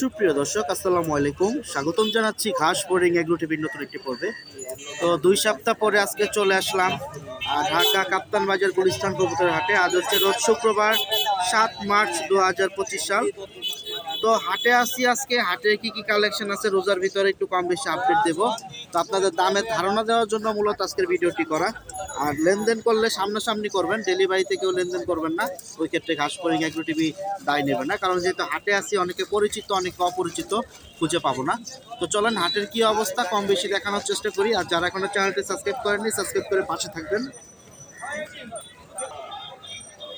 সুপ্রিয় দর্শক, আসসালামু আলাইকুম। স্বাগতম জানাচ্ছি ঘাস বোরিং এগ্রো টিভির নতুন একটি পর্বে। তো দুই সপ্তাহ পরে আজকে চলে আসলাম ঢাকা কাপ্তান বাজার গুলিস্তান কবুতর হাটে। আজ হচ্ছে রোজ শুক্রবার, সাত মার্চ দু হাজার পঁচিশ সাল। তো হাটে আসি আজকে। হাটে কি কি কালেকশন আছে রোজার ভিতরে একটু কম বেশি আপডেট দেব। তো আপনাদের দামের ধারণা দেওয়ার জন্য মূলত আজকের ভিডিওটি করা। আর লেনদেন করলে সামনাসামনি করবেন ডেলিভারিতে কেউ লেনদেন করবেন না ওই ক্ষেত্রে ঘাস বোরিং এগ্রো টিভি দায় নেবে না কারণ যেহেতু হাটে আসি অনেকে পরিচিত অনেকে অপরিচিত খুঁজে পাবো না। তো চলেন হাটের কি অবস্থা কম বেশি দেখানোর চেষ্টা করি আর যারা এখনও চ্যানেলটি সাবস্ক্রাইব করেননি সাবস্ক্রাইব করে পাশে থাকবেন।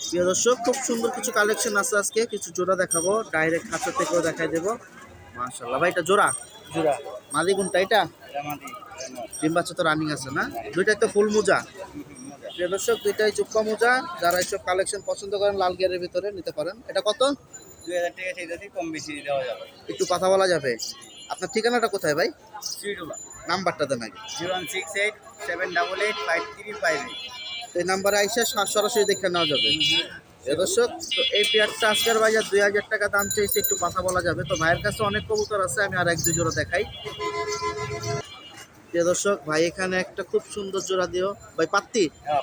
প্রিয় দর্শক খুব সুন্দর কিছু কালেকশন আছে আজকে কিছু জোড়া দেখাবো ডাইরেক্ট খাঁচা থেকেও দেখাই দেবো। মাশাল্লাহ ভাই এটা জোড়া? জোড়া। মাদি কোনটা এটা? ডিম বাচ্চা তো রানিং আছে না? দুইটাই তো ফুল মোজা। প্রিয় দর্শক দুইটাই চুক্কা মোজা। যারা এইসব কালেকশন পছন্দ করেন লাল গিয়ারের ভিতরে নিতে পারেন। এটা কত? দুই হাজার টাকা চাইতেছি কম বেশি দেওয়া যাবে। একটু কথা বলা যাবে। আপনার ঠিকানাটা কোথায় ভাই? সুইটুলা নাম্বারটা দেন আগে। Zero one six eight seven double eight five three five. Eight এই নাম্বারে আইসা সরাসরি দেখে নেওয়া যাবে। দর্শক তো এই পেয়ারটা আজকের বাজার দুই হাজার টাকা দাম চাইছে একটু কথা বলা যাবে। তো ভাইয়ের কাছে অনেক কবুতর আছে আমি আর এক দুই জোড়া দেখাই। প্রিয় দর্শক ভাই এখানে একটা খুব সুন্দর জোড়া দিও। ভাই পাত্তি? হ্যাঁ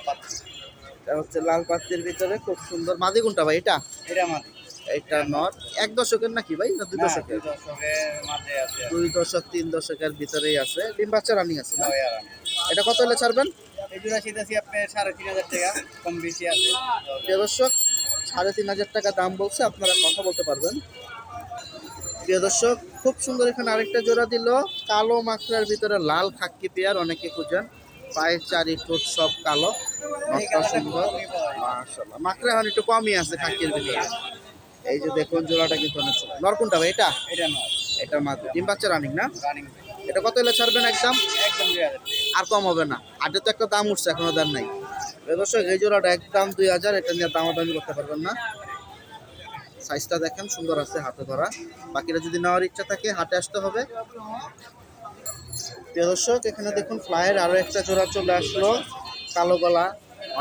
এটা হচ্ছে লাল পাত্তির ভিতরে খুব সুন্দর মাদি কোনটা ভাই এটা? এটা আমাদের এটা নট এক দশকের নাকি ভাই না দুই দশকের? আছে দুই দশক তিন দশকের ভিতরেই আছে। ডিম বাচ্চা রানিং আছে না? এটা কত হলে ছাড়বেন? আছে। সাড়ে তিন হাজার টাকা দাম বলছে আপনারা কথা বলতে পারবেন। প্রিয় দর্শক খুব সুন্দর এখানে আরেকটা জোড়া দিল। কালো মাকড়ার ভিতরে লাল খাক্কি পেয়ার অনেকে খুঁজেন। পায়ের চারি ঠোঁট সব কালো। সুন্দর। মাকড়া এখন একটু কমই আছে খাক্কির ভিতরে। এই যে দেখুন জোড়াটা কিন্তু অনেক সুন্দর। নর কোনটা ভাই এটা? এটা নয় এটার মাত্র। ডিম বাচ্চা রানিং না? এটা কত হলে ছাড়বেন একদম? একদম আর কম হবে না। আটে তো একটা দাম উঠছে এখনও দাম নাই। প্রিয় দর্শক এই জোড়াটা একদম দুই হাজার এটা নিয়ে দামাদামি করতে পারবেন না। সাইজটা দেখেন সুন্দর আছে হাতে ধরা। বাকিরা যদি নেওয়ার ইচ্ছা থাকে হাটে আসতে হবে। প্রিয় দর্শক এখানে দেখুন ফ্লাইয়ের আরও একটা জোড়া চলে আসলো কালো গলা।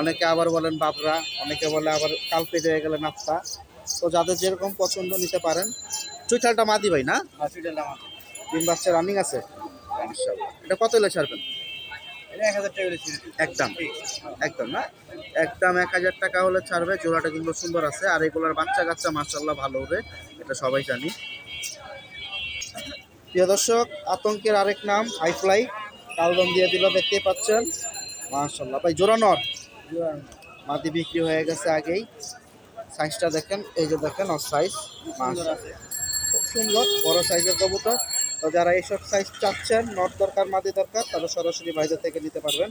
অনেকে আবার বলেন বাবরা অনেকে বলে আবার কালপে হয়ে গেলে নাপ্তা তো যাদের যেরকম পছন্দ নিতে পারেন চুইঠালটা মাদি ভাই না? তিন বাচ্চা রানিং আছে? এটা কত এলে ছাড়বেন? একদম। একদম না? একদম এক হাজার টাকা হলে ছাড়বে জোড়াটা কিন্তু সুন্দর আছে। আর এগুলোর বাচ্চা কাচ্চা মার্শাল্লাহ ভালো হবে এটা সবাই জানি। প্রিয় দর্শক আতঙ্কের আরেক নাম হাইফ্লাই কালদম দিয়ে দিল দেখতেই পাচ্ছেন। মার্শাল্লাহ ভাই জোড়া নর? মাদি বিক্রি হয়ে গেছে আগেই। সাইজটা দেখেন এই যে দেখেন ওর সাইজ খুব সুন্দর বড় সাইজের কবুতর। তো যারা এইসব সাইজ চাচ্ছেন নট দরকার মাদি দরকার তারা সরাসরি বাইরে থেকে নিতে পারবেন।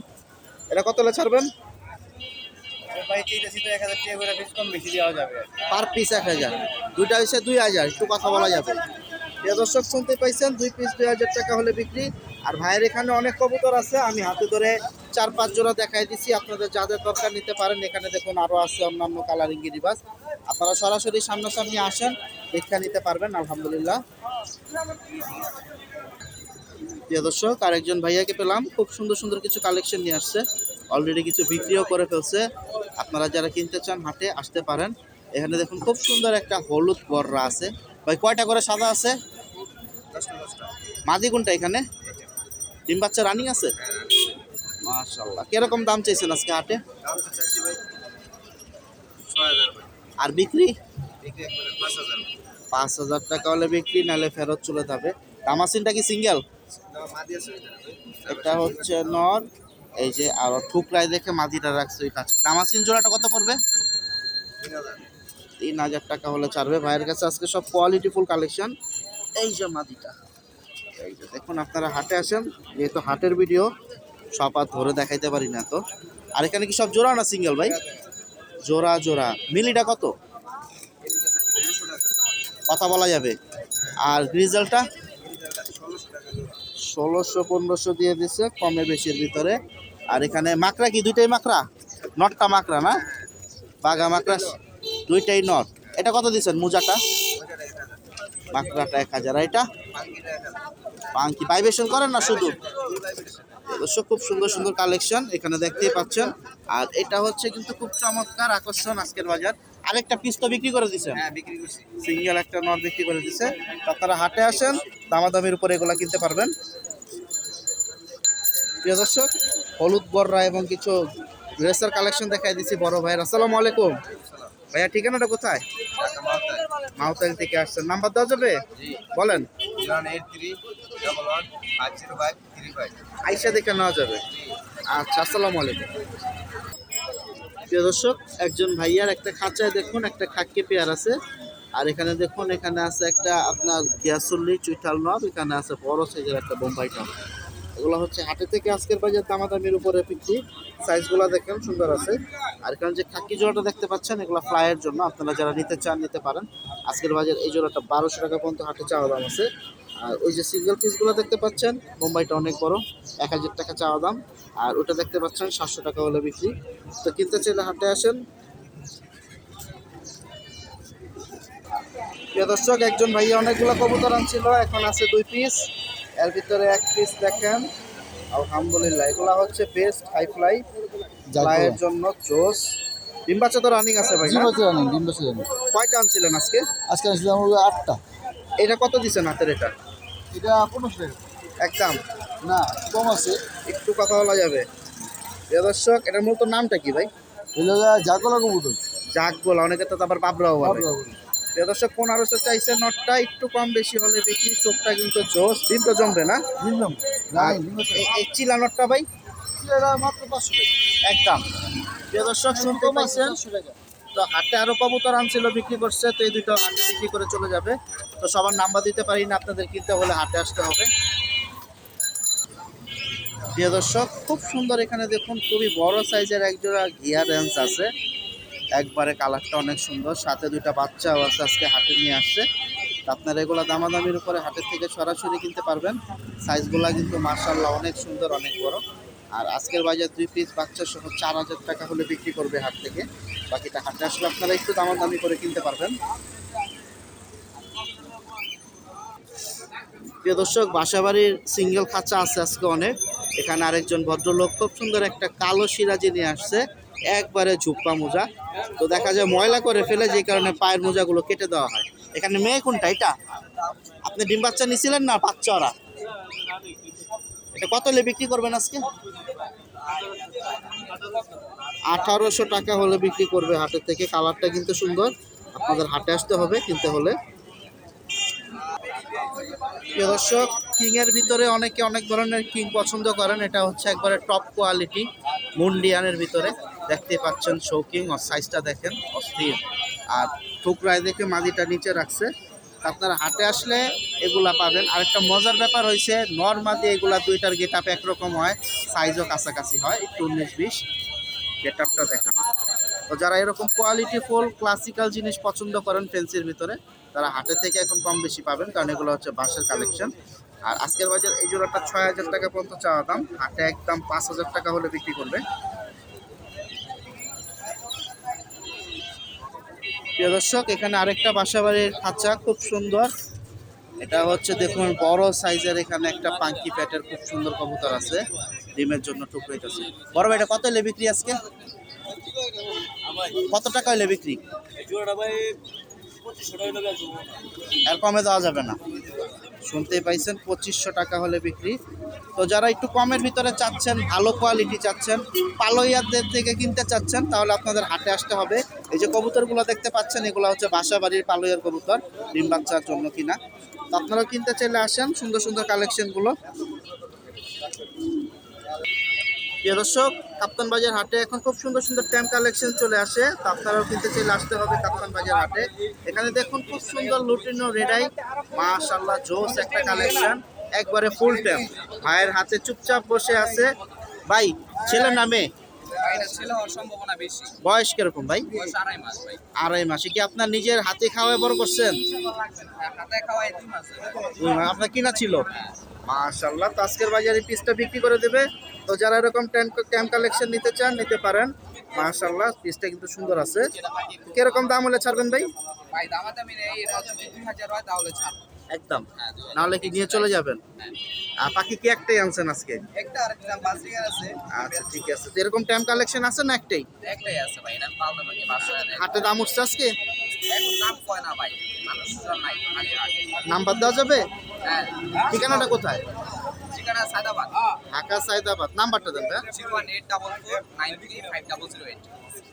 এটা কত ছাড়বেন? পার পিস এক হাজার দুইটা হচ্ছে দুই হাজার একটু কথা বলা যাবে। দর্শক শুনতে পাইছেন দুই পিস দুই হাজার টাকা হলে বিক্রি। আর ভাইয়ের এখানে অনেক কবুতর আছে, আমি হাতে ধরে চার, পাঁচ জোড়া দেখাই দিছি, আপনাদের যাদের দরকার নিতে পারেন, এখানে দেখুন আরও আছে অন্যান্য কালারিং গিরিবাস আপনারা সরাসরি সামনাসামনি আসেন দেখে নিতে পারবেন, আলহামদুলিল্লাহ। দর্শক, আরেকজন ভাইয়াকে পেলাম, খুব সুন্দর সুন্দর কিছু কালেকশন নিয়ে আসছে অলরেডি কিছু বিক্রিও করে ফেলছে। আপনারা যারা কিনতে চান, হাটে আসতে পারেন। এখানে দেখুন খুব সুন্দর একটা হলুদ বররা আছে। ভাই, কয়টা করে সাদা আছে? মাদি কোনটা এখানে? ডিম বাচ্চা রানিং আছে? মাশাল্লাহ কীরকম দাম চাইছেন আজকে হাটে? আর বিক্রি? পাঁচ হাজার। টাকা হলে বিক্রি নাহলে ফেরত চলে যাবে। তামাসিনটা কি সিঙ্গেল এটা হচ্ছে নর। এই যে আর ঠুকরাই দেখে মাদিটা রাখছে ওই কাছে। তামাসিন জোড়াটা কত পড়বে? তিন হাজার। টাকা হলে ছাড়বে। ভাইয়ের কাছে আজকে সব কোয়ালিটি ফুল কালেকশন এই যে মাদিটা। দেখুন, আপনারা হাটে আসেন, যেহেতু হাটের ভিডিও সব আর ধরে দেখাইতে পারি না তো। আর এখানে কি সব জোড়া না সিঙ্গেল ভাই? জোড়া জোড়া। মিলিটা কত? কথা বলা যাবে। আর গ্রিজালটা ষোলোশো, পনেরোশো দিয়ে দিচ্ছে কমে বেশির ভিতরে। আর এখানে মাকড়া কি? দুইটাই মাকড়া? নটটা মাকড়া না? বাঘা মাকড়া, দুইটাই নট। এটা কত দিচ্ছেন মোজাটা? মাকড়াটা এক হাজার। এটা? পাঙ্কি ভাইবেশন করেন না শুধু? দর্শক খুব সুন্দর সুন্দর কালেকশন এখানে দেখতেই পাচ্ছেন। আর এটা হচ্ছে কিন্তু খুব চমৎকার আকর্ষণ আজকের বাজার। আরেকটা পিস তো বিক্রি করে দিছেন হ্যাঁ বিক্রি সিঙ্গেল একটা নট বিক্রি করে দিছে। আপনারা হাটে আসেন দামাদামির উপরে এগুলা কিনতে পারবেন। প্রিয় দর্শক হলুদ বররা এবং কিছু ড্রেসের কালেকশন দেখাই দিছি বড় ভাইয়ের। আসসালামু আলাইকুম। ভাইয়া ঠিকানাটা কোথায়? মাউতাল থেকে আসছেন। নাম্বার দেওয়া যাবে? বলেন। আইসা দেখে নেওয়া যাবে। আচ্ছা আসসালামু আলাইকুম। প্রিয় দর্শক একজন ভাইয়ার একটা খাঁচায় দেখুন একটা খাক্কি পেয়ার আছে। আর এখানে দেখুন এখানে আছে একটা আপনার গিয়াসুল্লি চুইঠাল নব এখানে আছে বড় সাইজের একটা বোম্বাই টপ এগুলো হচ্ছে হাটে থেকে আজকের বাজার দামাদামির উপরে বিক্রি সাইজগুলো দেখেন, সুন্দর আছে। আর এখানে যে খাকি জোড়াটা দেখতে পাচ্ছেন, এগুলো ফ্লাইয়ের জন্য আপনারা যারা নিতে চান, নিতে পারেন। আজকের বাজার এই জোড়াটা বারোশো টাকা পর্যন্ত হাটে চাওয়া দাম আছে। আর ওই যে সিঙ্গেল পিসগুলো দেখতে পাচ্ছেন বোম্বাইটা অনেক বড়, এক হাজার টাকা চাওয়া দাম। আর ওটা দেখতে পাচ্ছেন, সাতশো টাকা হলে বিক্রি। তো কিনতে চাইলে হাটে আসেন। প্রিয় দর্শক, একজন ভাইয়া অনেকগুলো কবুতর আনছিল, এখন আছে দুই পিস এর ভিতরে এক পিস দেখেন। আলহামদুলিল্লাহ এগুলো হচ্ছে বেস্ট হাই ফ্লাই ফ্লাইয়ের জন্য চোস ডিম বাচ্চা তো রানিং আছে ভাই জি না? বছর জানি ডিম বছর জানি কয়টা আনছিলেন আজকে? আজকে হলো আটটা। এটা কত দিচ্ছেন হাতের এটা? এটা পনেরোশো টাকা। একদম। না কম আছে। একটু কথা বলা যাবে। দর্শক এটার মূলত নামটা কি ভাই? জাগলা কবুতর। জাক বলা অনেকে তো আবার বাবরাও বলে। দর্শক পনেরোশো চাইছে? নটটা একটু কম বেশি হলে বিক্রি চোখটা কিন্তু জোস ডিমটা জমবে না? চিলা নটটা ভাই? একদম। দর্শক শুনতে পাইছেন তো হাটে আরও কবুতর আনছিল বিক্রি করছে তো এই দুটো হাটে বিক্রি করে চলে যাবে। তো সবার নাম্বার দিতে পারি না আপনাদের কিনতে হলে হাটে আসতে হবে। প্রিয় দর্শক খুব সুন্দর এখানে দেখুন খুবই বড় সাইজের একজোড়া গিয়ার রেঞ্জ আছে। একবারে কালারটা অনেক সুন্দর, সাথে দুইটা বাচ্চাও আছে আজকে হাটে নিয়ে আসছে। আপনারা এগুলো দামাদামির উপরে হাটের থেকে সরাসরি কিনতে পারবেন। সাইজগুলো কিন্তু মার্শাল্লাহ অনেক সুন্দর, অনেক বড়। আর আজকের বাজার দুই পিস বাচ্চা সহ চার হাজার টাকা হলে বিক্রি করবে হাট থেকে। বাকিটা হাটে আসলে আপনারা একটু দামাদামি করে কিনতে পারবেন। প্রিয় দর্শক, বাসাবাড়ির সিঙ্গেল খাঁচা আছে আজকে অনেক। এখানে আরেকজন ভদ্রলোক খুব সুন্দর একটা কালো সিরাজি নিয়ে আসছে। একবারে ঝুপ্পা মোজা। তো দেখা যায় ময়লা করে ফেলে যে কারণে পায়ের মোজাগুলো কেটে দেওয়া হয়। এখানে মেয়ে কোনটা? এটা? আপনি ডিম বাচ্চা নিছিলেন না বাচ্চারা এটা কত হলে বিক্রি করবেন আজকে? আঠারোশো টাকা হলে বিক্রি করবে হাটের থেকে। কালারটা কিন্তু সুন্দর। আপনাদের হাটে আসতে হবে কিনতে হলে। দর্শক কিং এর ভিতরে অনেকে অনেক ধরনের কিং পছন্দ করেন। এটা হচ্ছে একবারে টপ কোয়ালিটি মুন্ডিয়ানের ভিতরে। দেখতে পাচ্ছেন শৌকিং ও সাইজটা দেখেন অস্থির। আর ঠুকরায় দেখে মাদিটা নিচে রাখছে। আপনারা হাটে আসলে এগুলা পাবেন। আর একটা মজার ব্যাপার হয়েছে নর্মাদি এগুলা দুইটার গেট আপ একরকম হয় সাইজও কাছাকাছি হয়, একটু উনিশ বিশ। গেট আপটা দেখানো। তো যারা এরকম কোয়ালিটি ফুল ক্লাসিক্যাল জিনিস পছন্দ করেন ফেন্সির ভিতরে, তারা হাটে থেকে এখন কম বেশি পাবেন, কারণ এগুলো হচ্ছে বাঁশের কালেকশন আর আজকের বাজার এই জোড়াটা ছয় হাজার টাকা পর্যন্ত চাওয়া দাম। হাটে একদম পাঁচ হাজার টাকা হলে বিক্রি করবে। প্রিয় দর্শক এখানে আরেকটা বাসাবাড়ির খাঁচা খুব সুন্দর। এটা হচ্ছে দেখুন বড় সাইজের এখানে একটা পাঙ্কি প্যাটের খুব সুন্দর কবুতর আছে। ডিমের জন্য টুকরোইতেছে বড় ভাই এটা কত হলে বিক্রি আজকে? কত টাকা হলে বিক্রি? আর কমে দেওয়া যাবে না। শুনতেই পাইছেন, পঁচিশশো টাকা হলে বিক্রি। তো যারা একটু কমের ভিতরে চাচ্ছেন, ভালো কোয়ালিটি চাচ্ছেন পালোয়ারদের থেকে কিনতে চাচ্ছেন, তাহলে আপনাদের হাটে আসতে হবে। এই যে কবুতরগুলো দেখতে পাচ্ছেন, এগুলো হচ্ছে বাসা বাড়ির পালোয়ার কবুতর, ডিম বাচ্চার জন্য কিনা। তো আপনারাও কিনতে চাইলে আসেন, সুন্দর সুন্দর কালেকশনগুলো প্রিয় দর্শক কাপ্তান বাজার হাটে এখন খুব সুন্দর সুন্দর ট্যাম্প কালেকশন চলে আসে। তো আপনারাও কিনতে চাইলে আসতে হবে কাপ্তান বাজার হাটে। এখানে দেখুন খুব সুন্দর লুটিনো রেডাই মাশাল্লাহ জোস একটা কালেকশন একবারে ফুল ট্যাম্প ভাইয়ের হাতে চুপচাপ বসে আছে। ভাই ছেলে নামে বয়স কীরকম ভাই? আড়াই মাস কি আপনার নিজের হাতে খাওয়ায় বড় করছেন। আপনার কিনা ছিল? মাশাল্লাহ তো আজকের বাজারে পিসটা বিক্রি করে দেবে। তো যারা এরকম ট্যাম্প কালেকশন নিতে চান নিতে পারেন। মাশাল্লাহ পিসটা কিন্তু সুন্দর আছে। কীরকম দাম হলে ছাড়বেন ভাই? ভাই দামাদামি নেই এটা যদি দুই হাজার হয় তাহলে ছাড়। একদম। নাহলে কি নিয়ে চলে যাবেন? আর পাখি কি একটাই আনছেন আজকে? একটা আর একটা আছে। আচ্ছা ঠিক আছে। তো এরকম টাইম কালেকশন আছে না একটাই? একটাই আছে ভাই এটা পারি বাসরা দেয় হাটে দাম উঠছে আজকে? এখন দাম কয় না ভাই? মানুষ নাই খালি নাম্বার দেওয়া যাবে? হ্যাঁ ঠিকানাটা কোথায়? ঠিকানা সাদাবাদ। ঢাকা সাইদাবাদ। নাম্বারটা দেন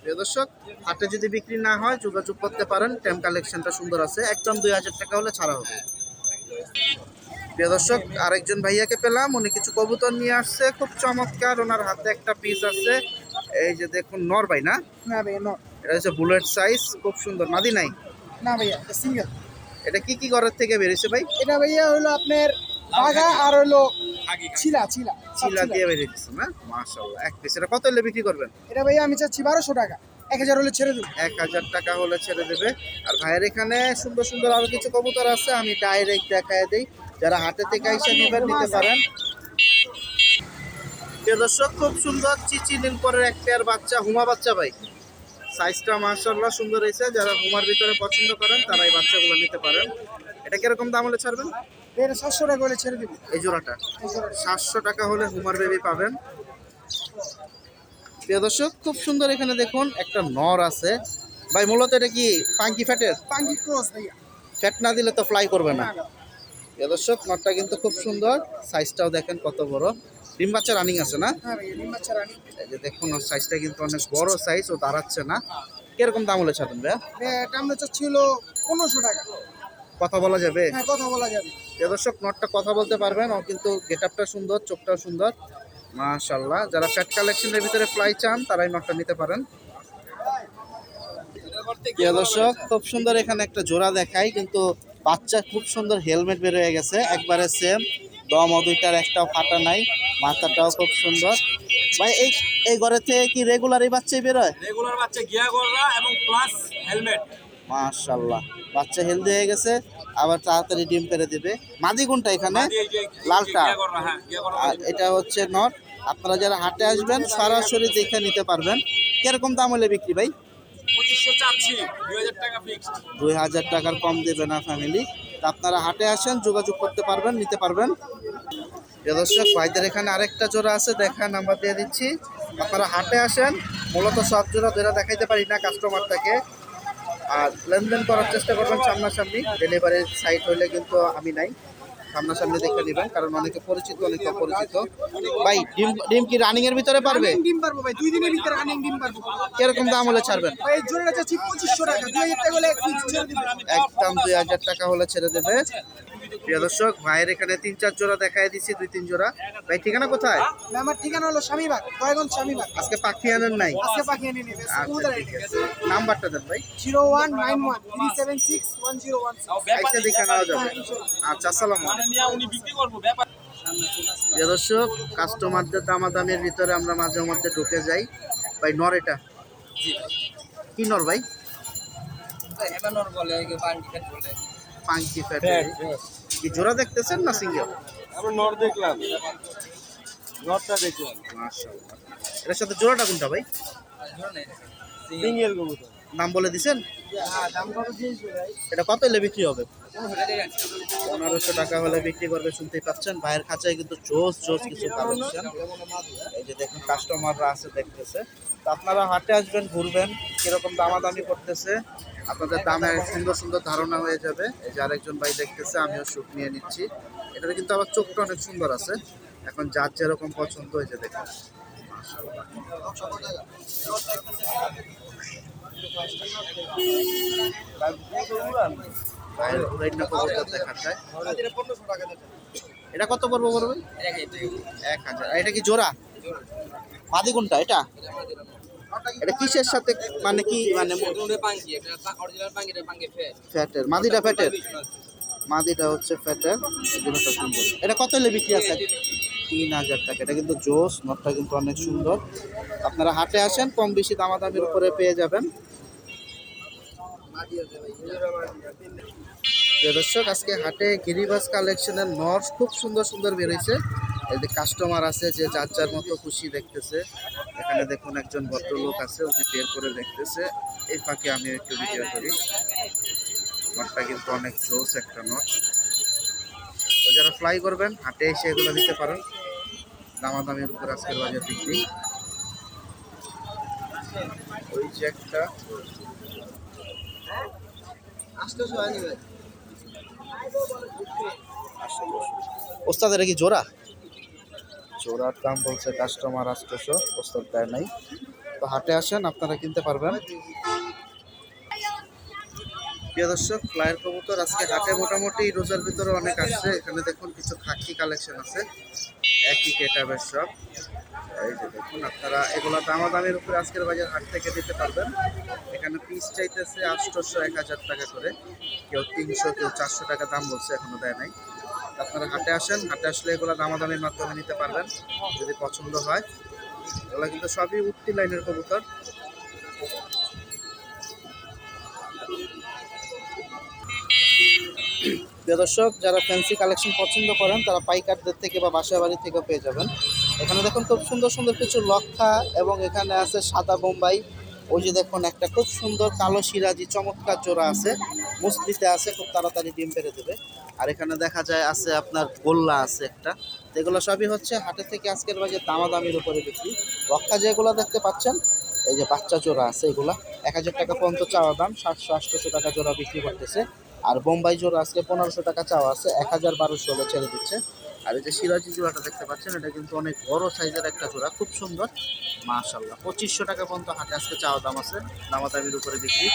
প্রিয় দর্শক হাটে যদি বিক্রি না হয় যোগাযোগ করতে পারেন। টেম কালেকশনটা সুন্দর আছে। একদম দুই হাজার টাকা হলে ছাড়া হবে। প্রিয় দর্শক আরেকজন ভাইয়াকে পেলাম। উনি কিছু কবুতর নিয়ে আসছে। খুব চমৎকার। ওনার হাতে একটা পিস আছে। এই যে দেখুন নর ভাই না? এটা হচ্ছে বুলেট সাইজ খুব সুন্দর। মাদি নাই? না ভাইয়া সিঙ্গেল এটা কি কি ঘরের থেকে বেরিয়েছে ভাই? এটা ভাইয়া হলো আপনার বাঘা আর হলো ছিলা ছিলা ছিলা। দিয়ে বেরিয়েছে না? মাশাল্লাহ এক পিস এটা কত হলে বিক্রি করবেন? এটা ভাইয়া আমি চাচ্ছি বারোশো টাকা। এক হাজার হলে ছেড়ে দেবো। এক হাজার টাকা হলে ছেড়ে দেবে। আর ভাইয়ের এখানে সুন্দর সুন্দর আরও কিছু কবুতর আছে আমি ডাইরেক্ট দেখায় দিই। যারা হাটে থেকে এসে নেবেন নিতে পারেন। দর্শক খুব সুন্দর চিচি নীল পরের এক পেয়ার বাচ্চা হুমা বাচ্চা ভাই। সাইজটা মার্শাল্লাহ সুন্দর হয়েছে। যারা হুমার ভিতরে পছন্দ করেন তারা এই বাচ্চাগুলো নিতে পারেন। এটা কীরকম দাম হলে ছাড়বেন? এটা সাতশো টাকা হলে ছেড়ে দেবো। এই জোড়াটা। সাতশো টাকা হলে হুমার বেবি পাবেন। প্রিয় দর্শক খুব সুন্দর এখানে দেখুন একটা নর আছে। ভাই মূলত এটা কি পাঙ্কি ফ্যাটের? পাঙ্গি ক্রস ভাইয়া। ফ্যাট না দিলে তো ফ্লাই করবে না। প্রিয় দর্শক নরটা কিন্তু খুব সুন্দর। সাইজটাও দেখেন কত বড়। ডিম বাচ্চা রানিং আছে না? হ্যাঁ এই যে দেখুন ওর সাইজটা কিন্তু অনেক বড় সাইজ ও দাঁড়াচ্ছে না। কীরকম দাম হলে ছাড়বেন ভাইয়া? আমরা পনেরোশো টাকা। কথা বলা যাবে? হ্যাঁ কথা বলা যাবে। প্রিয় দর্শক নটটা কথা বলতে পারবেন ও কিন্তু গেট আপটা সুন্দর চোখটাও সুন্দর। মাশাল্লাহ যারা ফ্যাট কালেকশনের ভিতরে ফ্লাই চান তারাই নটটা নিতে পারেন। দর্শক খুব সুন্দর এখানে একটা জোড়া দেখাই কিন্তু বাচ্চা খুব সুন্দর হেলমেট বের হয়ে গেছে একবারে সেম দম দুইটার একটাও ফাটা নাই মাথাটাও খুব সুন্দর। ভাই এই এই ঘরে থেকে কি রেগুলার এই বাচ্চাই বেরোয়? রেগুলার বাচ্চা গিয়া গররা এবং প্লাস হেলমেট মাশাল্লাহ বাচ্চা হেলদি হয়ে গেছে আবার তাড়াতাড়ি ডিম পেরে দিবে। মাদি কোনটা এখানে? লালটা। হ্যাঁ আর এটা হচ্ছে নট আপনারা যারা হাটে আসবেন সরাসরি দেখে নিতে পারবেন। কীরকম দাম হলে বিক্রি ভাই? দুই হাজার টাকার কম দেবে না ফ্যামিলি তা আপনারা হাটে আসেন যোগাযোগ করতে পারবেন নিতে পারবেন। দর্শক ভাইদের এখানে আরেকটা জোড়া আছে দেখা নাম্বার দিয়ে দিচ্ছি। আপনারা হাটে আসেন মূলত সব জোড়া ধরে দেখাইতে পারি না কাস্টমারটাকে আর লেনদেন করার চেষ্টা করবেন সামনাসামনি। ডেলিভারির সাইট হলে কিন্তু আমি নাই। সামনাসামনি দেখে নেবেন কারণ অনেকে পরিচিত অনেকে অপরিচিত। ভাই ডিম ডিম কি রানিং এর ভিতরে পারবে? ডিম পারব ভাই দুই দিনের ভিতরে রানিং ডিম পারব। কীরকম দাম হলে ছাড়বেন? ভাই এই জোড়াটা চাচ্ছি পঁচিশশো টাকা দুই হাজার টাকা হলে একদম দুই হাজার টাকা হলে ছেড়ে দেবে। প্রিয় দর্শক ভাইয়ের এখানে তিন চার জোড়া দেখাই দিচ্ছি দুই তিন জোড়া। ভাই ঠিকানা কোথায়? আমার ঠিকানা হলো স্বামীবাগ দয়াগঞ্জ স্বামীবাগ। আজকে পাখি আনেন নাই? আজকে পাখি এনে নেবে আচ্ছা নাম্বারটা দেন ভাই। Zero one nine one three seven six one zero one আইসা দেখে নেওয়া যাবে। আচ্ছা আসসালাম নিয়ে উনি বিক্রি করব ব্যাপার প্রিয় দর্শক কাস্টমারদের দামাদামের ভিতরে আমরা মাঝে মধ্যে ঢুকে যাই। ভাই নর এটা? কি নর ভাই? হেমানোর বলে বান্ডি ফ্যাট বলে। পাঙ্কি ফ্যাট। কি জোড়া দেখতেছেন না সিঙ্গেল? আমরা নর দেখলাম। নরটা দেখলাম। মাশাআল্লাহ। এর সাথে জোড়াটা কোনটা ভাই? সিঙ্গেল কবুতর। নাম বলে দিছেন? দাম কত দিয়েছ এটা কত হলে বিক্রি হবে? পনেরোশো টাকা হলে বিক্রি করবে শুনতেই পাচ্ছেন। ভাইয়ের খাঁচায় কিন্তু জোস জোস কিছু কালেকশন এই যে দেখুন কাস্টমাররা আছে দেখতেছে। তো আপনারা হাটে আসবেন ঘুরবেন কীরকম দামাদামি করতেছে আপনাদের দামে সুন্দর সুন্দর ধারণা হয়ে যাবে। এই যে আরেকজন ভাই দেখতেছে, আমিও শুট নিয়ে নিচ্ছি। এটার কিন্তু আবার চোখটা অনেক সুন্দর আছে। এখন যার যেরকম পছন্দ হয়েছে, দেখুন। এটা কত পড়ব পড়বে এক হাজার। এটা কি জোড়া? মাদি কোনটা? এটা? এটা কিসের সাথে মানে কি? মানে ফ্যাটের মাদিটা ফ্যাটের? মাদিটা হচ্ছে ফ্যাটের এগুলোটা সুন্দর এটা কত হলে বিক্রি আছে? তিন হাজার টাকা। এটা কিন্তু জোস নটটা কিন্তু অনেক সুন্দর। আপনারা হাটে আসেন কম বেশি দামাদামির উপরে পেয়ে যাবেন। দর্শক আজকে হাটে গিরিবাস কালেকশনের নর্স খুব সুন্দর সুন্দর বেরোইছে এই কাস্টমার আছে যে যার যার মতো খুশি দেখতেছে, এখানে দেখুন একজন ভদ্রলোক আছে, উনি বের করে দেখতেছে। এই ফাঁকে আমি একটু ভিডিও করি। নটটা কিন্তু অনেক জোস একটা নট তো যারা ফ্লাই করবেন, হাটে এসে এগুলো নিতে পারেন। দামাদামির উপর আজকের বাজার বিক্রি। ওই যে একটা। ওস্তাদ এটা কি জোড়া? জোড়ার দাম বলছে, কাস্টমার আষ্টশো প্রস্তাব দেয় নাই। তো হাটে আসেন, আপনারা কিনতে পারবেন। প্রিয় দর্শক ফ্লায়ার কবুতর আজকে হাটে মোটামুটি রোজার ভিতরে অনেক আসছে। এখানে দেখুন কিছু খাকি কালেকশন আছে। একই কেটাবের সব। এই যে দেখুন, আপনারা এগুলো দামাদামির উপরে আজকের বাজার হাট থেকে দিতে পারবেন। এখানে পিস চাইতেছে আটশোশো, এক হাজার টাকা করে। কেউ তিনশো, কেউ চারশো টাকা দাম বলছে, এখনও দেয় নাই। আপনারা হাটে আসেন, হাটে আসলে এগুলো দামাদামির মাধ্যমে নিতে পারবেন, যদি পছন্দ হয়। এগুলো কিন্তু সবই উঠতি লাইনের কবুতর। দর্শক, যারা ফ্যান্সি কালেকশন পছন্দ করেন, তারা পাইকারদের থেকে বা বাসা বাড়ি থেকেও পেয়ে যাবেন। এখানে দেখুন খুব সুন্দর সুন্দর কিছু লক্ষা এবং এখানে আছে সাদা বোম্বাই। ওই যে দেখুন একটা খুব সুন্দর কালো সিরাজি, চমৎকার জোড়া আছে। মুসলিতে আছে, খুব তাড়াতাড়ি ডিম পেরে দেবে। আর এখানে দেখা যায় আছে আপনার গোল্লা আছে একটা। এগুলো সবই হচ্ছে হাটে থেকে আজকের বাজার দামাদামির উপরে বিক্রি। লক্ষা যেগুলো দেখতে পাচ্ছেন, এই যে বাচ্চা জোড়া আছে এগুলা, এক হাজার টাকা পর্যন্ত চাওয়া দাম, সাতশো, আটশোশো টাকা জোড়া বিক্রি করতেছে। আর বোম্বাই জোড়া আজকে পনেরোশো টাকা চাওয়া আছে, এক হাজার বারোশো হলে ছেড়ে দিচ্ছে। আর এই যে সিরাজি জোড়াটা দেখতে পাচ্ছেন, এটা কিন্তু অনেক বড় সাইজের একটা জোড়া, খুব সুন্দর। মাশাল্লাহ পঁচিশশো টাকা পর্যন্ত হাটে আজকে চাওয়া দাম আছে, দামাদামির উপরে বিক্রি।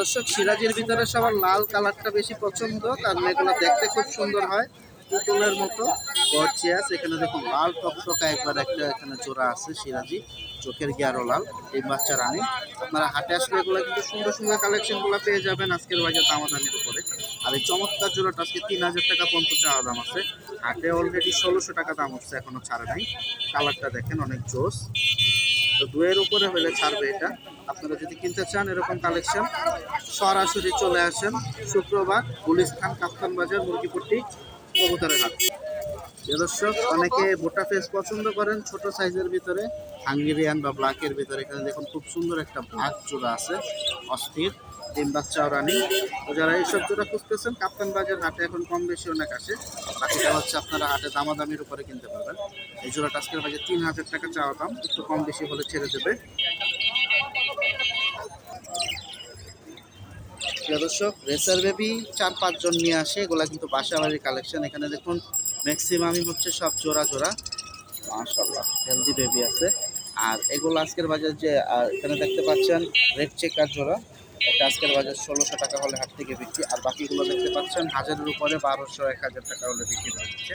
দর্শক, সিরাজের ভিতরে সবার লাল কালারটা বেশি পছন্দ, কারণ এগুলো দেখতে খুব সুন্দর হয়, পুতুলের মতো। গর্জিয়াস এখানে দেখুন, লাল টকটকা একবার একটা এখানে জোড়া আছে, সিরাজি। চোখের গিয়ারও লাল, এই বাচ্চা রানী। আপনারা হাটে আসলে এগুলো কিন্তু সুন্দর সুন্দর কালেকশনগুলো পেয়ে যাবেন আজকের বাজার দামাদানির উপরে। আর এই চমৎকার জোড়াটা আজকে তিন হাজার টাকা পর্যন্ত চাওয়া দাম আছে। হাটে অলরেডি ষোলোশো টাকা দাম হচ্ছে, এখনও ছাড়ে নাই। কালারটা দেখেন, অনেক জোস। তো দুয়ের উপরে হলে ছাড়বে এটা। আপনারা যদি কিনতে চান এরকম কালেকশন সরাসরি চলে আসেন শুক্রবার গুলিস্থান কাপ্তান বাজার, মুরগিপট্টি, কবুতরের হাট। দর্শক, অনেকে মোটা ফেস পছন্দ করেন ছোট সাইজের ভিতরে, হাঙ্গেরিয়ান বা ব্ল্যাকের ভিতরে। এখানে দেখুন খুব সুন্দর একটা ভাগ জোড়া আছে, অস্থির। ডিম বাচ্চাও রানি। তো যারা এইসব জোড়া খুঁজতেছেন, কাপ্তান বাজার হাটে এখন কম বেশি অনেক আসে। বাকিটা হচ্ছে আপনারা হাটে দামাদামির উপরে কিনতে পারবেন। এই জোড়াটা আজকের বাজার তিন হাজার টাকা চাওয়া দাম, একটু কম বেশি হলে ছেড়ে দেবে। প্রিয় দর্শক রেসার বেবি চার পাঁচজন নিয়ে আসে। এগুলা কিন্তু বাসা বাড়ির কালেকশন এখানে দেখুন ম্যাক্সিমামই হচ্ছে সব জোড়া জোড়া। মাশাল্লাহ হেলদি বেবি আছে। আর এগুলো আজকের বাজার যে এখানে দেখতে পাচ্ছেন রেড চেকার জোড়া। এটা আজকের বাজার ষোলোশো টাকা হলে হাট থেকে বিক্রি। আর বাকিগুলো দেখতে পাচ্ছেন, হাজারের উপরে বারোশো এক হাজার টাকা হলে বিক্রি করে দিচ্ছে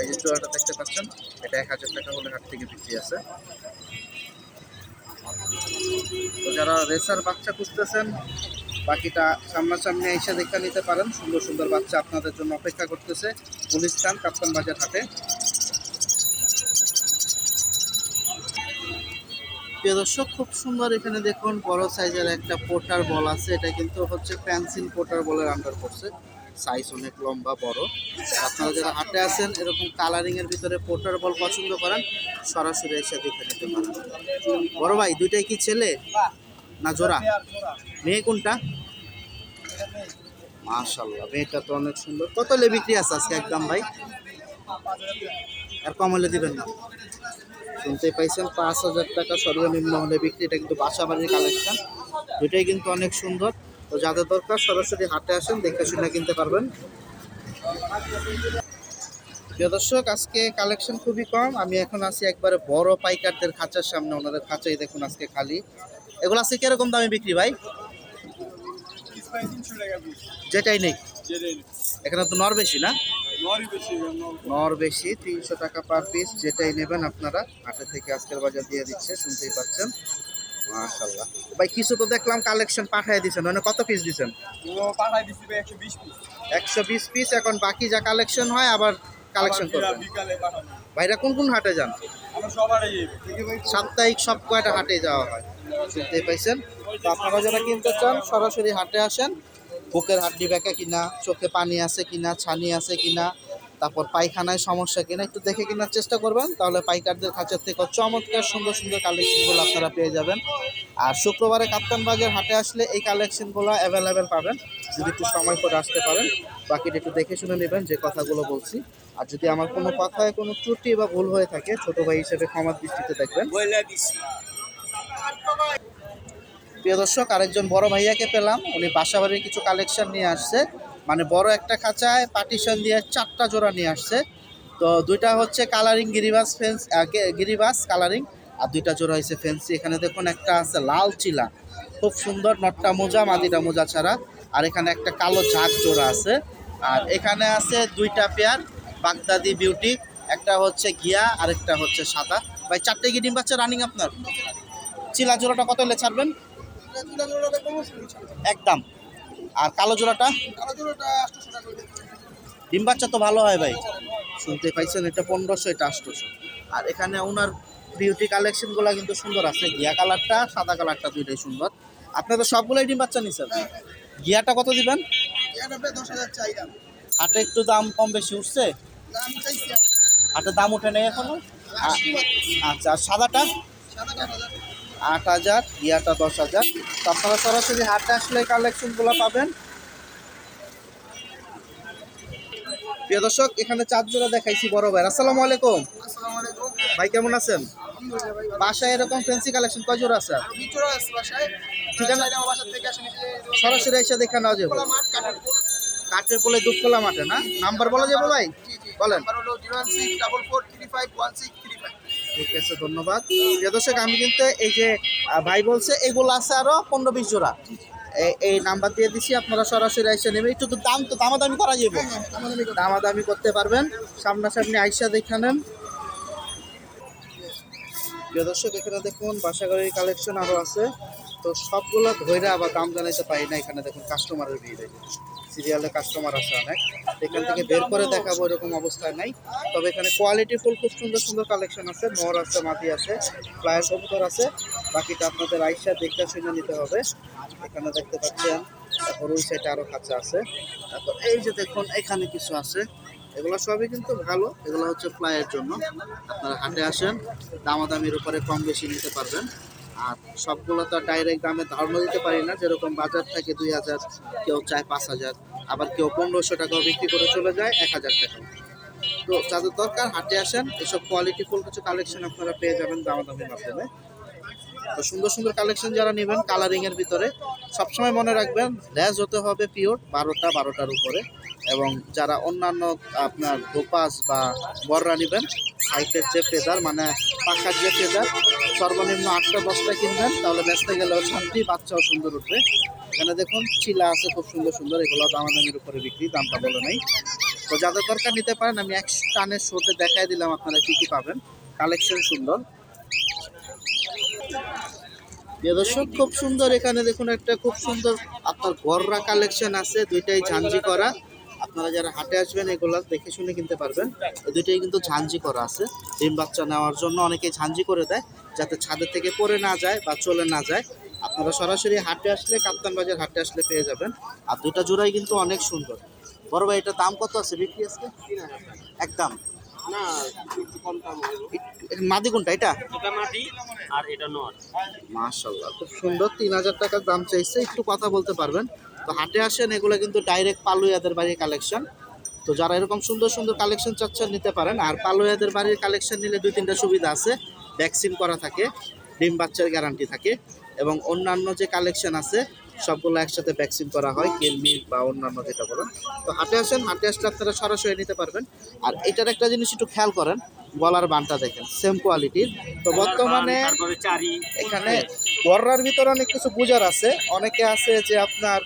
এই যে জোড়াটা দেখতে পাচ্ছেন, এটা এক হাজার টাকা হলে হাট থেকে বিক্রি আছে। তো যারা রেসার বাচ্চা খুঁজতেছেন, বাকিটা সামনাসামনি এসে দেখে নিতে পারেন। সুন্দর সুন্দর বাচ্চা আপনাদের জন্য অপেক্ষা করতেছে গুলিস্তান কাপ্তান বাজার হাটে। প্রিয় দর্শক, খুব সুন্দর এখানে দেখুন, বড় সাইজের একটা পোটার বল আছে। এটা কিন্তু হচ্ছে পেন্সিল পোটার বলের আন্ডার পড়ছে সাইজ অনেক লম্বা, বড়। আপনারা যারা হাটে আছেন, এরকম কালারিং এর ভিতরে পোটার বল পছন্দ করেন, সরাসরি এসে দেখে নিতে পারেন। বড় ভাই, দুইটাই কি ছেলে না জোড়া? মেয়ে কোনটা? মাশাল্লাহ মেয়েটা তো অনেক সুন্দর। কত লে বিক্রি আছে আজকে একদম ভাই? আর কম হলে দিবেন না। শুনতে পাইছেন পাঁচ হাজার টাকা সর্বনিম্ন হলে বিক্রি এটা কিন্তু বাসা বাড়ির কালেকশন দুইটাই কিন্তু অনেক সুন্দর। তো যাদের দরকার সরাসরি হাটে আসেন দেখে শুনে কিনতে পারবেন। প্রিয় দর্শক আজকে কালেকশন খুবই কম। আমি এখন আছি একবারে বড় পাইকারদের খাঁচার সামনে ওনাদের খাঁচাই দেখুন আজকে খালি। এগুলো আজকে কীরকম দামে বিক্রি ভাই? যেটাই নেই। এখানে তো নর বেশি না? নর বেশি তিনশো টাকা পার পিস যেটাই নেবেন আপনারা। হাটে থেকে আজকের বাজার দিয়ে দিচ্ছে শুনতেই পাচ্ছেন। মাশাল্লাহ ভাই কিছু তো দেখলাম কালেকশন পাঠিয়ে দিচ্ছেন মানে কত পিস দিচ্ছেন? একশো বিশ পিস একশো বিশ পিস এখন বাকি যা কালেকশন হয় আবার কালেকশন করবেন। ভাইরা কোন কোন হাটে যান? সাপ্তাহিক সব কয়টা হাটে যাওয়া হয়? শুনতেই পাইছেন? তো আপনারা যারা কিনতে চান সরাসরি হাটে আসেন। বুকের হাড্ডি ব্যাকা কিনা, চোখে পানি আছে কিনা, ছানি আছে কিনা, তারপর পায়খানায় সমস্যা কিনা, একটু দেখে কেনার চেষ্টা করবেন, তাহলে পাইকারদের খাঁচার থেকে চমৎকার সুন্দর সুন্দর কালেকশনগুলো আপনারা পেয়ে যাবেন। আর শুক্রবারে কাপ্তান বাজার হাটে আসলে এই কালেকশনগুলো অ্যাভেলেবেল পাবেন, যদি একটু সময় করে আসতে পারেন, বাকিটা একটু দেখে শুনে নেবেন যে কথাগুলো বলছি। আর যদি আমার কোনো কথায় কোনো ত্রুটি বা ভুল হয়ে থাকে, ছোট ভাই হিসেবে ক্ষমার দৃষ্টিতে দেখবেন। প্রিয় দর্শক, আরেকজন বড় ভাইয়াকে পেলাম। উনি বাসাবাড়ির কিছু কালেকশন নিয়ে আসছে। মানে বড় একটা খাঁচায় পার্টিশন দিয়ে চারটা জোড়া নিয়ে আসছে। তো দুইটা হচ্ছে কালারিং গিরিবাস ফেন্স গিরিবাস কালারিং আর দুইটা জোড়া হয়েছে ফেন্সি এখানে দেখুন একটা আছে লাল চিলা। খুব সুন্দর নটটা মোজা মাদিটা মোজা ছাড়া। আর এখানে একটা কালো ঝাঁক জোড়া আছে। আর এখানে আছে দুইটা পেয়ার বাগদাদি বিউটি একটা হচ্ছে গিয়া আর একটা হচ্ছে সাদা। ভাই চারটে কি ডিম বাচ্চা রানিং আপনার? চিলা জোড়াটা কত হলে ছাড়বেন? একদম। আর কালো জোড়াটা? ডিম বাচ্চা তো ভালো হয় ভাই। শুনতে পাইছেন, এটা পনেরোশো, এটা আটশোশো। আর এখানে ওনার বিউটি কালেকশনগুলো কিন্তু সুন্দর আছে। গিয়া কালারটা, সাদা কালারটা দুইটাই সুন্দর। আপনি তো সবগুলোই ডিম বাচ্চা নিচ্ছেন ঘিয়াটা কত দিবেন? হাটে একটু দাম কম বেশি উঠছে? দাম চাইছি হাটে দাম উঠে নেই এখনও? আচ্ছা আর সাদাটা? আট হাজার ইয়াটা দশ হাজার। তো আপনারা সরাসরি হাটে আসলে কালেকশনগুলো পাবেন। প্রিয় দর্শক এখানে চার জোড়া দেখাইছি বড় ভাই আসসালামু আলাইকুম। আসসালামু আলাইকুম। ভাই কেমন আছেন? বাসায় এরকম ফ্যান্সি কালেকশন কয় জোড়া আছে? ভিতরে আছে বাসায়। ঠিক আছে। আমার বাসার থেকে আসেন সরাসরি এসে দেখে নেওয়া যাবে। কাঠের পোলে। দুধখোলা মাঠে না? নাম্বার বলা যাবে ভাই? বলেন। Zero one six double four three five one six ঠিক আছে ধন্যবাদ। প্রিয় দর্শক আমি কিন্তু এই যে ভাই বলছে এগুলো আছে আরও পনেরো বিশ জোড়া। এই- নাম্বার দিয়ে দিছি আপনারা সরাসরি আইসা নেবে একটু তো দাম তো দামাদামি করা যাবে। দামাদামি করতে পারবেন। সামনাসামনি আইসা দেখে নেন। প্রিয় দর্শক এখানে দেখুন বাসাগাড়ির কালেকশন আরও আছে। তো সবগুলো ধৈর্য আবার দাম জানাইতে পারি না এখানে। দেখুন কাস্টমারের ভিড় সিরিয়ালে কাস্টমার আছে অনেক। এখান থেকে বের করে দেখাবো এরকম অবস্থায় নাই। তবে এখানে কোয়ালিটি ফুল খুব সুন্দর সুন্দর কালেকশন আছে। মর আছে, মাটি আছে ফ্লায়ার কবুতর আছে। বাকিটা আপনাদের আইসা দেখতে শুনে নিতে হবে। এখানে দেখতে পাচ্ছেন, তারপর ওই সাইডে আরও খাঁচা আছে। তারপর এই যে দেখুন, এখানে কিছু আছে। এগুলো সবই কিন্তু ভালো। এগুলো হচ্ছে ফ্লাইয়ের জন্য। আপনারা হাটে আসেন, দামাদামির উপরে কম বেশি নিতে পারবেন। আর সবগুলো তো ডাইরেক্ট দামে ধারণা দিতে পারি না। যেরকম বাজার থেকে দুই হাজার, কেউ চায় পাঁচ হাজার, আবার কেউ পনেরোশো টাকাও বিক্রি করে চলে যায় এক হাজার টাকা। তো যাদের দরকার, হাটে আসেন, এসব কোয়ালিটি ফুল কিছু কালেকশন আপনারা পেয়ে যাবেন দামাদামির মাধ্যমে। তো সুন্দর সুন্দর কালেকশন যারা নেবেন কালারিং এর ভিতরে, সবসময় মনে রাখবেন ল্যাজ হতে হবে পিওর বারোটা, বারোটার উপরে। এবং যারা অন্যান্য আপনার গোপাস বা বররা নেবেন সাইটের যে ফেদার মানে পাখার যে ফেদার সর্বনিম্ন আটটা, দশটা কিনবেন, তাহলে বেচতে গেলেও শান্তি, বাচ্চাও সুন্দর উঠবে। এখানে দেখুন, চিলা আছে, খুব সুন্দর সুন্দর, এগুলো দামাদামির উপরে বিক্রি, দামটা বলে নেই। তো যাদের দরকার নিতে পারেন, আমি এক টানের শোতে দেখাই দিলাম আপনারা কি কি পাবেন। কালেকশন সুন্দর। দর্শক, খুব সুন্দর এখানে দেখুন একটা খুব সুন্দর, আপনার গররা কালেকশন আছে, দুইটাই ঝাঞ্জি করা। আপনারা যারা হাটে আসবেন এগুলো দেখে শুনে কিনতে পারবেন। দুইটাই কিন্তু ঝাঞ্জি করা আছে। ডিম বাচ্চা নেওয়ার জন্য অনেকে ঝাঞ্জি করে দেয় যাতে ছাদের থেকে পড়ে না যায় বা চলে না যায়। আপনারা সরাসরি হাটে আসলে কাপ্তান বাজার হাটে আসলে পেয়ে যাবেন। আর দুইটা জোড়াই কিন্তু অনেক সুন্দর। বড় ভাই এটার দাম কত আছে বিক্রি আজকে? একদম। মাদি কোনটা? এটা? এটা এটা মাশাল্লাহ খুব সুন্দর। তিন হাজার টাকার দাম চাইছে। একটু কথা বলতে পারবেন। তো হাটে আসেন এগুলো কিন্তু ডাইরেক্ট পালুয়াদের বাড়ির কালেকশন তো যারা এরকম সুন্দর সুন্দর কালেকশন চাচ্ছেন নিতে পারেন আর পালুয়াদের বাড়ির কালেকশন নিলে দুই তিনটা সুবিধা আছে। ভ্যাকসিন করা থাকে ডিম বাচ্চার গ্যারান্টি থাকে এবং অন্যান্য যে কালেকশন আছে সবগুলো একসাথে ভ্যাকসিন করা হয় কিলমি বা অন্যান্য যেটা বলেন। তো হাটে আসেন হাটে আসলে আপনারা সরাসরি নিতে পারবেন। আর এটার একটা জিনিস একটু খেয়াল করেন গলার বানটা দেখেন সেম কোয়ালিটির তো বর্তমানে এখানে বর্রার ভিতরে অনেক কিছু বুঝার আছে। অনেকে আছে যে আপনার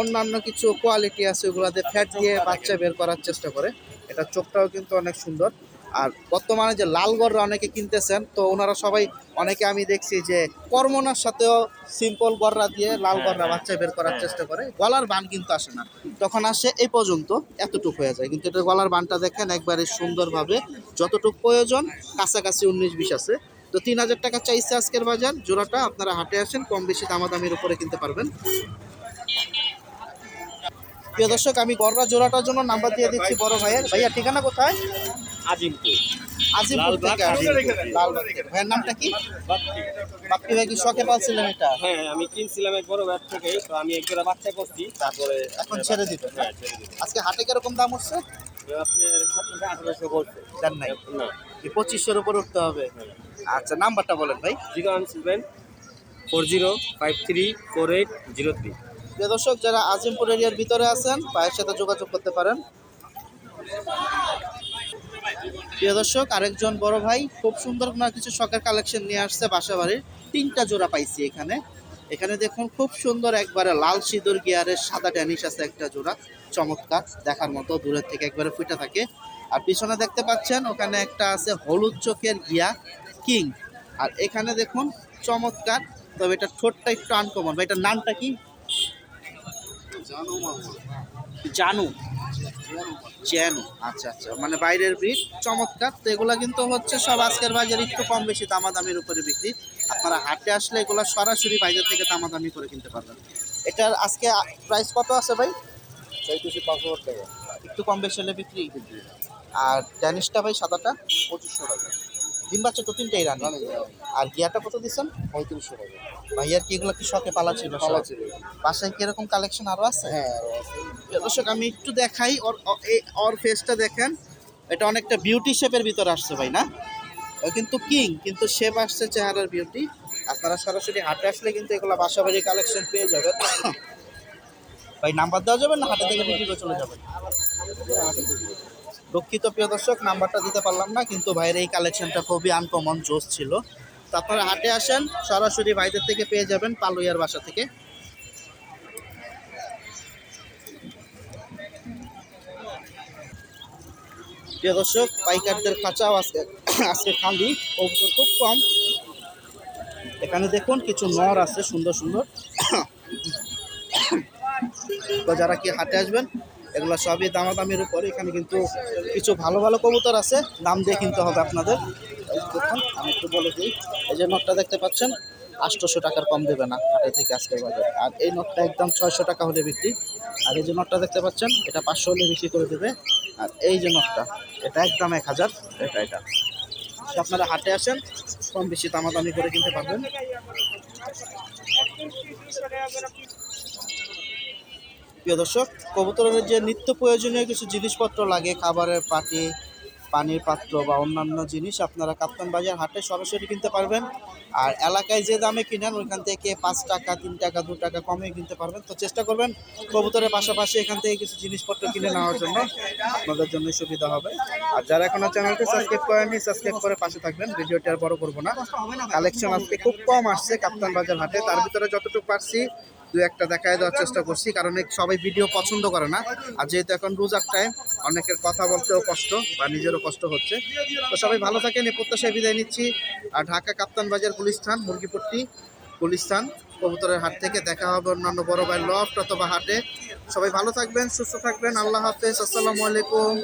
অন্যান্য কিছু কোয়ালিটি আছে ওগুলাতে ফ্যাট দিয়ে বাচ্চা বের করার চেষ্টা করে। এটা চোখটাও কিন্তু অনেক সুন্দর। আর বর্তমানে যে লাল গররা অনেকে কিনতেছেন তো ওনারা সবাই অনেকে আমি দেখছি যে কর্মনার সাথেও সিম্পল গররা দিয়ে লাল গররা বাচ্চা বের করার চেষ্টা করে। গলার বান কিন্তু আসে না। তখন আসে এই পর্যন্ত এতটুকু হয়ে যায়। কিন্তু এটা গলার বানটা দেখেন একবারে সুন্দরভাবে যতটুকু প্রয়োজন কাছাকাছি উনিশ বিশ আছে। তো তিন হাজার টাকা চাইছে আজকের বাজার। জোড়াটা আপনারা হাটে আসেন কম বেশি দামাদামির উপরে কিনতে পারবেন। প্রিয় দর্শক আমি গররা জোড়াটার জন্য নাম্বার দিয়ে দিচ্ছি বড় ভাইয়ের। ভাইয়া ঠিকানা কোথায়? আজিমপুর। আজিমপুর থেকে। ভাইয়ের নামটা কি? বাপ্পি। ভাই কি শখে পাচ্ছিলেন এটা? হ্যাঁ আমি কিনছিলাম এক বড় ব্যাট থেকে তো আমি এক জোড়া বাচ্চা করছি তারপরে এখন ছেড়ে হ্যাঁ আজকে হাটে কীরকম দাম হচ্ছে পঁচিশশোর উপর উঠতে হবে? আচ্ছা নাম্বারটা বলেন ভাই। Zero one seven four zero five three four eight zero three. প্রিয় দর্শক, যারা আজিমপুর এরিয়ার ভিতরে আছেন, ভাইয়ের সাথে যোগাযোগ করতে পারেন। প্রিয় দর্শক, আরেকজন বড় ভাই খুব সুন্দর কোনো কিছু শখের কালেকশন নিয়ে আসছে বাসা বাড়ির তিনটা জোড়া পাইছি এখানে। এখানে দেখুন, খুব সুন্দর একবারে লাল সিঁদুর গিয়ারের সাদা ড্যানিশ আছে একটা জোড়া, চমৎকার, দেখার মতো দূরের থেকে একবারে ফুটে থাকে। আর পিছনে দেখতে পাচ্ছেন, ওখানে একটা আছে হলুদ চোখের গিয়া কিং। আর এখানে দেখুন, চমৎকার, তবে এটা ঠোঁটটা একটু আনকমন বা এটার নামটা কি? জানু জ্যানু আচ্ছা আচ্ছা। মানে বাইরের ব্রিড চমৎকার। তো এগুলা কিন্তু হচ্ছে সব আজকের বাজারে একটু কম বেশি দামাদামির উপরে বিক্রি। আপনারা হাটে আসলে এগুলো সরাসরি বাইরে থেকে দামাদামি করে কিনতে পারবেন। এটার আজকে প্রাইস কত আছে ভাই? চৌত্রিশশো পাঁচশো টাকা। একটু কম বেশি হলে বিক্রি। আর ড্যানিশটা ভাই সাদাটা? পঁচিশশো টাকা। ডিম বাচ্চা তো তিনটাই রানি। আর গিয়াটা কত দিচ্ছেন পঁয়ত্রিশশো টাকা। ভাইয়ার কি এগুলো কি শখে পালা ছিল? পালা ছিল। বাসায় কি এরকম কালেকশন আরও আছে? হ্যাঁ দর্শক আমি একটু দেখাই ওর এই ওর ফেসটা দেখেন। এটা অনেকটা বিউটি শেপের ভিতরে আসছে ভাই না? কিন্তু কিং কিন্তু শেপ আসছে চেহারার বিউটি আপনারা সরাসরি হাটে আসলে কিন্তু এগুলো বাসা বাড়ির কালেকশন পেয়ে যাবেন। ভাই নাম্বার দেওয়া যাবে না? হাটে থেকে বিক্রি করে চলে যাবেন? দুঃখিত প্রিয় দর্শক, নাম্বারটা দিতে পারলাম না, কিন্তু ভাইয়ের এই কালেকশনটা খুবই আনকমন জোস ছিল। তো আপনারা হাটে আসেন, সরাসরি ভাইদের থেকে পেয়ে যাবেন পালুইয়ার বাসা থেকে। প্রিয় দর্শক, পাইকারদের খাঁচাও আজকে আজকে খালি কবুতর খুব কম। এখানে দেখুন কিছু নর আছে, সুন্দর সুন্দর। তো যারা কি হাটে আসবেন এগুলো সবই দামাদামির উপর। এখানে কিন্তু কিছু ভালো ভালো কবুতর আছে, দাম দিয়ে কিনতে হবে আপনাদের। আমি একটু বলে দিই, এই যে নটটা দেখতে পাচ্ছেন, আটশোশো টাকার কম দেবে না, হাটে থেকে আজকের বাজারে। আর এই নটটা একদম ছয়শো টাকা হলে বিক্রি। আর এই যে নটটা দেখতে পাচ্ছেন, এটা পাঁচশো হলে বিক্রি করে দেবে। আর এই যে নটটা, এটা একদম এক হাজার, এটা এটা। আপনারা হাটে আসেন, কম বেশি দামাদামি করে কিনতে পারবেন। প্রিয় দর্শক, কবুতরের যে নিত্য প্রয়োজনীয় কিছু জিনিসপত্র লাগে, খাবারের পাটি, পানির পাত্র বা অন্যান্য জিনিস, আপনারা কাপ্তান বাজার হাটে সরাসরি কিনতে পারবেন। আর এলাকায় যে দামে কিনেন, ওইখান থেকে পাঁচ টাকা, তিন টাকা, দু টাকা কমে কিনতে পারবেন। তো চেষ্টা করবেন কবুতরের পাশাপাশি এখান থেকে কিছু জিনিসপত্র কিনে নেওয়ার জন্য। আপনাদের জন্য সুবিধা হবে। আর যারা এখনও চ্যানেলটি সাবস্ক্রাইব করেননি, সাবস্ক্রাইব করে পাশে থাকবেন। ভিডিওটি আর বড় করব না। কালেকশন আজকে খুব কম আসছে কাপ্তান বাজার হাটে। তার ভিতরে যতটুকু পারছি দু একটা দেখায় দেওয়ার চেষ্টা করছি, কারণ সবাই ভিডিও পছন্দ করে না। আর যেহেতু এখন রোজার টাইম অনেকের কথা বলতেও কষ্ট বা নিজেরও কষ্ট হচ্ছে। তো সবাই ভালো থাকেন, এই প্রত্যাশায় বিদায় নিচ্ছি। আর ঢাকা কাপ্তান বাজার গুলিস্থান মুরগিপট্টি গুলিস্থান কবুতরের হাট থেকে দেখা হবে অন্যান্য বড় ভাই লফট অথবা হাটে। সবাই ভালো থাকবেন, সুস্থ থাকবেন, আল্লাহ হাফেজ, আসসালামু আলাইকুম।